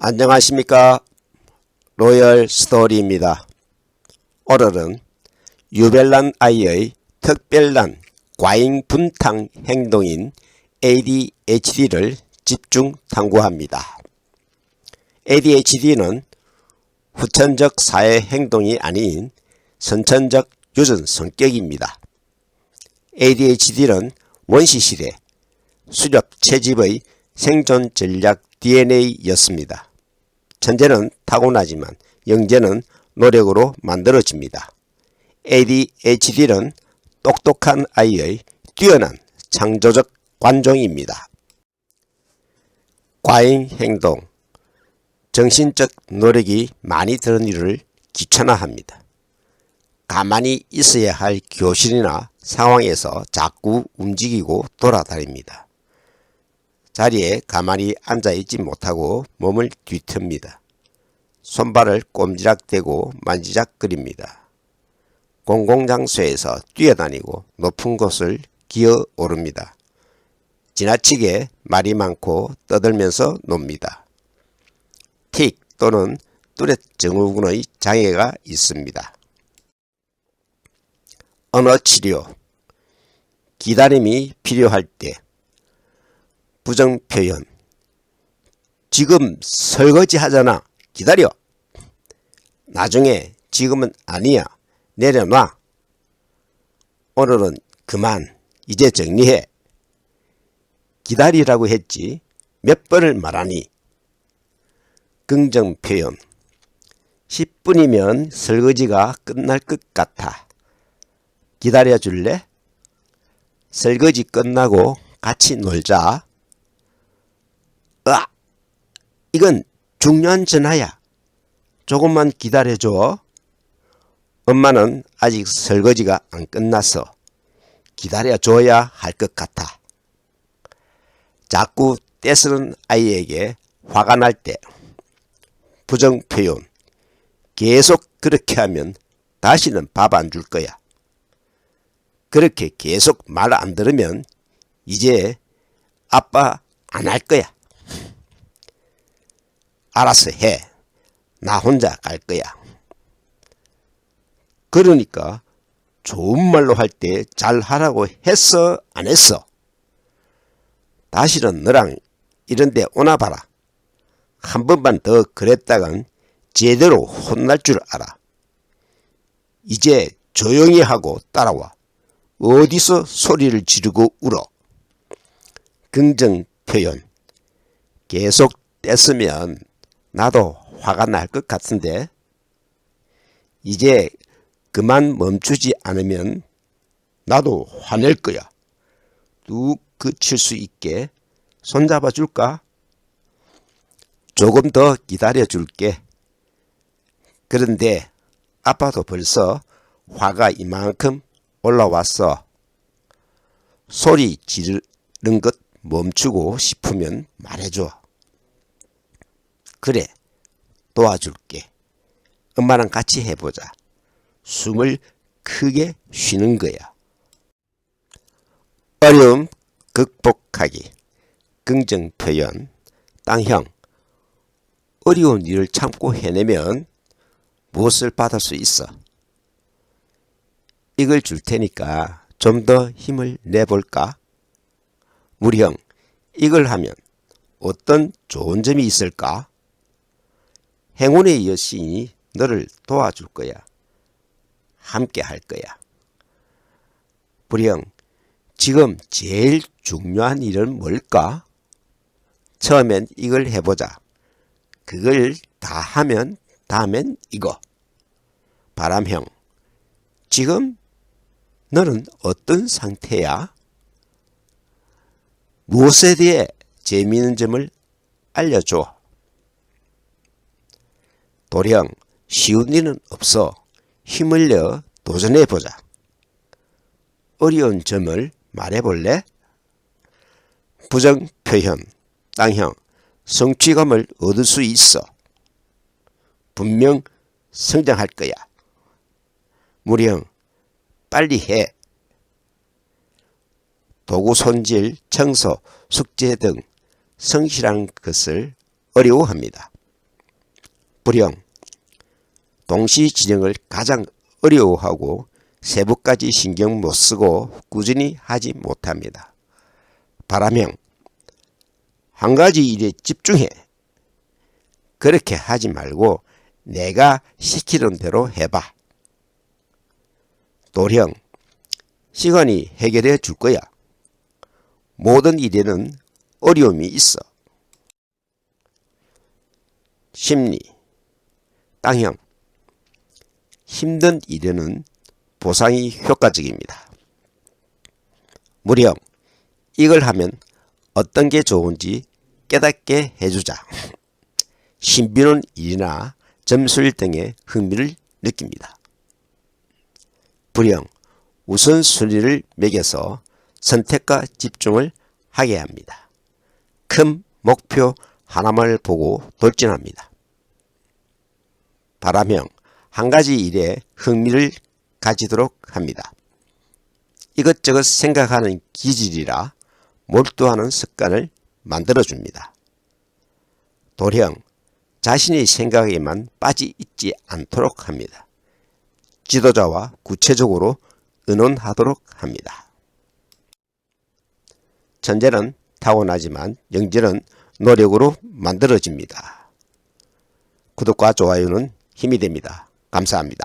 안녕하십니까 로열 스토리입니다. 오늘은 유별난 아이의 특별난 과잉 분탕 행동인 ADHD를 집중 탐구합니다. ADHD는 후천적 사회 행동이 아닌 선천적 유전 성격입니다. ADHD는 원시시대 수렵 채집의 생존 전략 DNA였습니다. 천재는 타고나지만 영재는 노력으로 만들어집니다. ADHD는 똑똑한 아이의 뛰어난 창조적 관종입니다. 과잉 행동 정신적 노력이 많이 드는 일을 귀찮아합니다. 가만히 있어야 할 교실이나 상황에서 자꾸 움직이고 돌아다닙니다. 자리에 가만히 앉아있지 못하고 몸을 뒤틉니다. 손발을 꼼지락대고 만지작거립니다. 공공장소에서 뛰어다니고 높은 곳을 기어 오릅니다. 지나치게 말이 많고 떠들면서 놉니다. 틱 또는 뚜렛 증후군의 장애가 있습니다. 언어 치료 기다림이 필요할 때 부정 표현. 지금 설거지 하잖아. 기다려. 나중에 지금은 아니야. 내려놔. 오늘은 그만. 이제 정리해. 기다리라고 했지. 몇 번을 말하니? 긍정 표현. 10분이면 설거지가 끝날 것 같아. 기다려 줄래? 설거지 끝나고 같이 놀자. 으아! 이건 중요한 전화야. 조금만 기다려줘. 엄마는 아직 설거지가 안 끝났어. 기다려줘야 할 것 같아. 자꾸 떼쓰는 아이에게 화가 날 때 부정 표현 계속 그렇게 하면 다시는 밥 안 줄 거야. 그렇게 계속 말 안 들으면 이제 아빠 안 할 거야. 알아서 해. 나 혼자 갈 거야. 그러니까 좋은 말로 할 때 잘 하라고 했어? 안 했어? 다시는 너랑 이런 데 오나 봐라. 한 번만 더 그랬다간 제대로 혼날 줄 알아. 이제 조용히 하고 따라와. 어디서 소리를 지르고 울어? 긍정 표현. 계속 뗐으면 나도 화가 날 것 같은데 이제 그만 멈추지 않으면 나도 화낼 거야. 뚝 그칠 수 있게 손잡아 줄까? 조금 더 기다려 줄게. 그런데 아빠도 벌써 화가 이만큼 올라왔어. 소리 지르는 것 멈추고 싶으면 말해줘. 그래, 도와줄게. 엄마랑 같이 해보자. 숨을 크게 쉬는 거야. 어려움 극복하기. 긍정 표현. 땅형. 어려운 일을 참고 해내면 무엇을 받을 수 있어? 이걸 줄 테니까 좀 더 힘을 내볼까? 우리 형, 이걸 하면 어떤 좋은 점이 있을까? 행운의 여신이 너를 도와줄 거야. 함께 할 거야. 불형, 지금 제일 중요한 일은 뭘까? 처음엔 이걸 해보자. 그걸 다 하면 다음엔 이거. 바람형, 지금 너는 어떤 상태야? 무엇에 대해 재미있는 점을 알려줘. 도령, 쉬운 일은 없어. 힘을 내 도전해보자. 어려운 점을 말해볼래? 부정 표현, 땅형, 성취감을 얻을 수 있어. 분명 성장할 거야. 무령, 빨리 해. 도구 손질, 청소, 숙제 등 성실한 것을 어려워합니다. 불형 동시 진행을 가장 어려워하고 세부까지 신경 못 쓰고 꾸준히 하지 못합니다. 바람형 한 가지 일에 집중해. 그렇게 하지 말고 내가 시키는 대로 해봐. 도령 시간이 해결해 줄 거야. 모든 일에는 어려움이 있어. 심리 땅형 힘든 일에는 보상이 효과적입니다. 무령 이걸 하면 어떤 게 좋은지 깨닫게 해주자. 신비는 일이나 점술 등의 흥미를 느낍니다. 불형 우선순위를 매겨서 선택과 집중을 하게 합니다. 큰 목표 하나만을 보고 돌진합니다. 바람형 한 가지 일에 흥미를 가지도록 합니다. 이것저것 생각하는 기질이라 몰두하는 습관을 만들어줍니다. 도령 자신의 생각에만 빠지 있지 않도록 합니다. 지도자와 구체적으로 의논하도록 합니다. 천재는 타고나지만 영재는 노력으로 만들어집니다. 구독과 좋아요는 힘이 됩니다. 감사합니다.